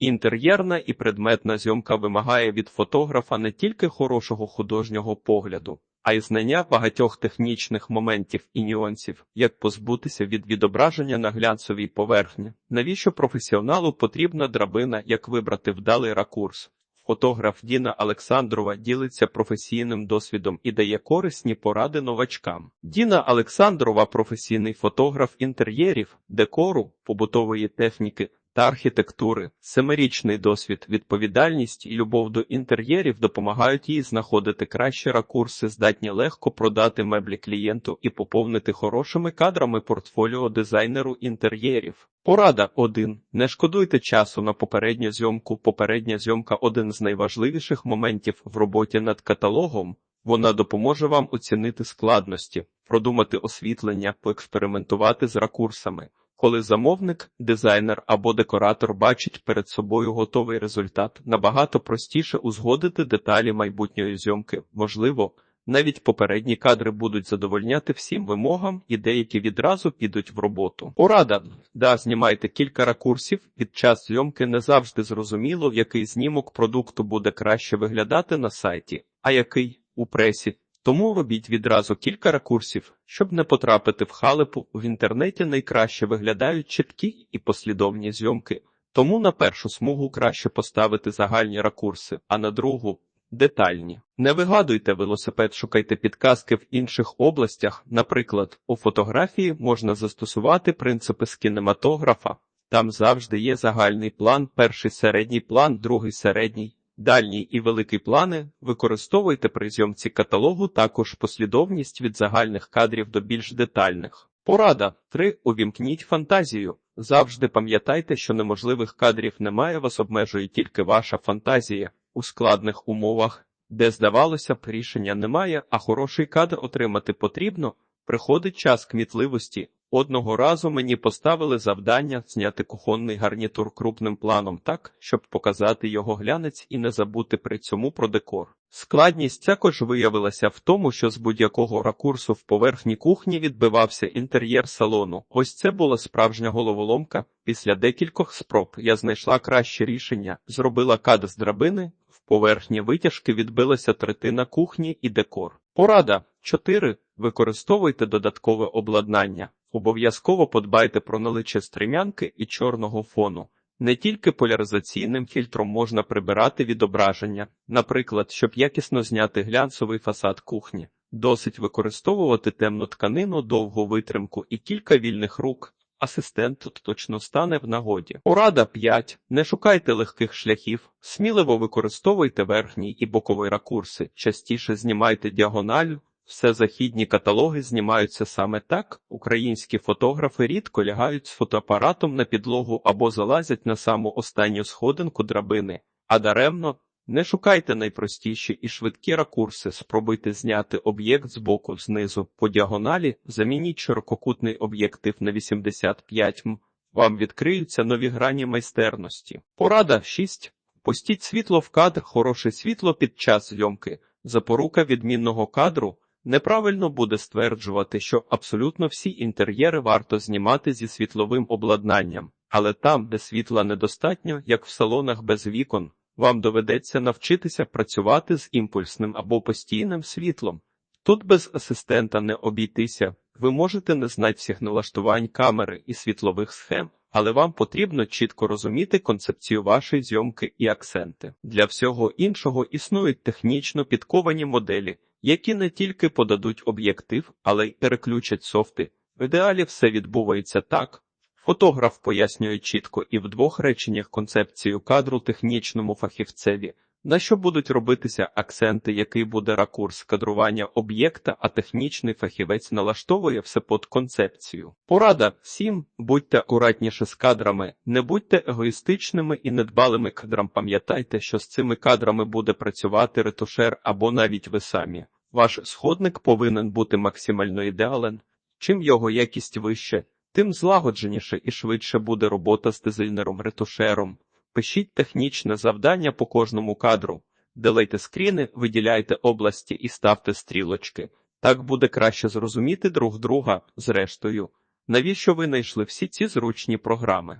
Інтер'єрна і предметна зйомка вимагає від фотографа не тільки хорошого художнього погляду, а й знання багатьох технічних моментів і нюансів, як позбутися від відображення на глянцевій поверхні. Навіщо професіоналу потрібна драбина, як вибрати вдалий ракурс? Фотограф Діна Олександрова ділиться професійним досвідом і дає корисні поради новачкам. Діна Олександрова професійний фотограф інтер'єрів, декору, побутової техніки та архітектури. Семирічний досвід, відповідальність і любов до інтер'єрів допомагають їй знаходити кращі ракурси, здатні легко продати меблі клієнту і поповнити хорошими кадрами портфоліо дизайнеру інтер'єрів. Порада 1. Не шкодуйте часу на попередню зйомку. Попередня зйомка один з найважливіших моментів в роботі над каталогом. Вона допоможе вам оцінити складності, продумати освітлення, поекспериментувати з ракурсами. Коли замовник, дизайнер або декоратор бачить перед собою готовий результат, набагато простіше узгодити деталі майбутньої зйомки. Можливо, навіть попередні кадри будуть задовольняти всім вимогам, і деякі відразу підуть в роботу. Порада да, знімайте кілька ракурсів. Під час зйомки не завжди зрозуміло, який знімок продукту буде краще виглядати на сайті, а який у пресі. Тому робіть відразу кілька ракурсів, щоб не потрапити в халепу. В інтернеті найкраще виглядають чіткі і послідовні зйомки. Тому на першу смугу краще поставити загальні ракурси, а на другу детальні. Не вигадуйте велосипед, шукайте підказки в інших областях. Наприклад, у фотографії можна застосувати принципи з кінематографа. Там завжди є загальний план, перший середній план, другий середній. Дальній і великий плани використовуйте при зйомці каталогу також послідовність від загальних кадрів до більш детальних. Порада 3. Увімкніть фантазію. Завжди пам'ятайте, що неможливих кадрів немає, вас обмежує тільки ваша фантазія. У складних умовах, де, здавалося б, рішення немає, а хороший кадр отримати потрібно, приходить час кмітливості. Одного разу мені поставили завдання зняти кухонний гарнітур крупним планом так, щоб показати його глянець і не забути при цьому про декор. Складність також виявилася в тому, що з будь-якого ракурсу в поверхні кухні відбивався інтер'єр салону. Ось це була справжня головоломка. Після декількох спроб я знайшла краще рішення, зробила кадр з драбини, в поверхні витяжки відбилася третина кухні і декор. Порада 4. Використовуйте додаткове обладнання. Обов'язково подбайте про наличчя стремянки і чорного фону. Не тільки поляризаційним фільтром можна прибирати відображення, наприклад, щоб якісно зняти глянцевий фасад кухні. Досить використовувати темну тканину, довгу витримку і кілька вільних рук. Асистент тут точно стане в нагоді. Порада 5. Не шукайте легких шляхів, сміливо використовуйте верхній і боковий ракурси, частіше знімайте діагональ, все західні каталоги знімаються саме так. Українські фотографи рідко лягають з фотоапаратом на підлогу або залазять на саму останню сходинку драбини, а даремно не шукайте найпростіші і швидкі ракурси, спробуйте зняти об'єкт з боку знизу по діагоналі, замініть ширококутний об'єктив на 85 м. Вам відкриються нові грані майстерності. Порада 6. Пустіть світло в кадр, хороше світло під час зйомки. Запорука відмінного кадру. Неправильно буде стверджувати, що абсолютно всі інтер'єри варто знімати зі світловим обладнанням, але там, де світла недостатньо, як в салонах без вікон, вам доведеться навчитися працювати з імпульсним або постійним світлом. Тут без асистента не обійтися, ви можете не знати всіх налаштувань камери і світлових схем, але вам потрібно чітко розуміти концепцію вашої зйомки і акценти. Для всього іншого існують технічно підковані моделі які не тільки подадуть об'єктив, але й переключать софти. В ідеалі все відбувається так. Фотограф пояснює чітко і в двох реченнях концепцію кадру технічному фахівцеві, на що будуть робитися акценти, який буде ракурс кадрування об'єкта, а технічний фахівець налаштовує все під концепцію. Порада всім будьте акуратніше з кадрами, не будьте егоїстичними і недбалими кадрам. Пам'ятайте, що з цими кадрами буде працювати ретушер або навіть ви самі. Ваш сходник повинен бути максимально ідеален. Чим його якість вище, тим злагодженіше і швидше буде робота з дизайнером-ретушером. Пишіть технічне завдання по кожному кадру, делайте скріни, виділяйте області і ставте стрілочки. Так буде краще зрозуміти друг друга, зрештою. Навіщо ви знайшли всі ці зручні програми?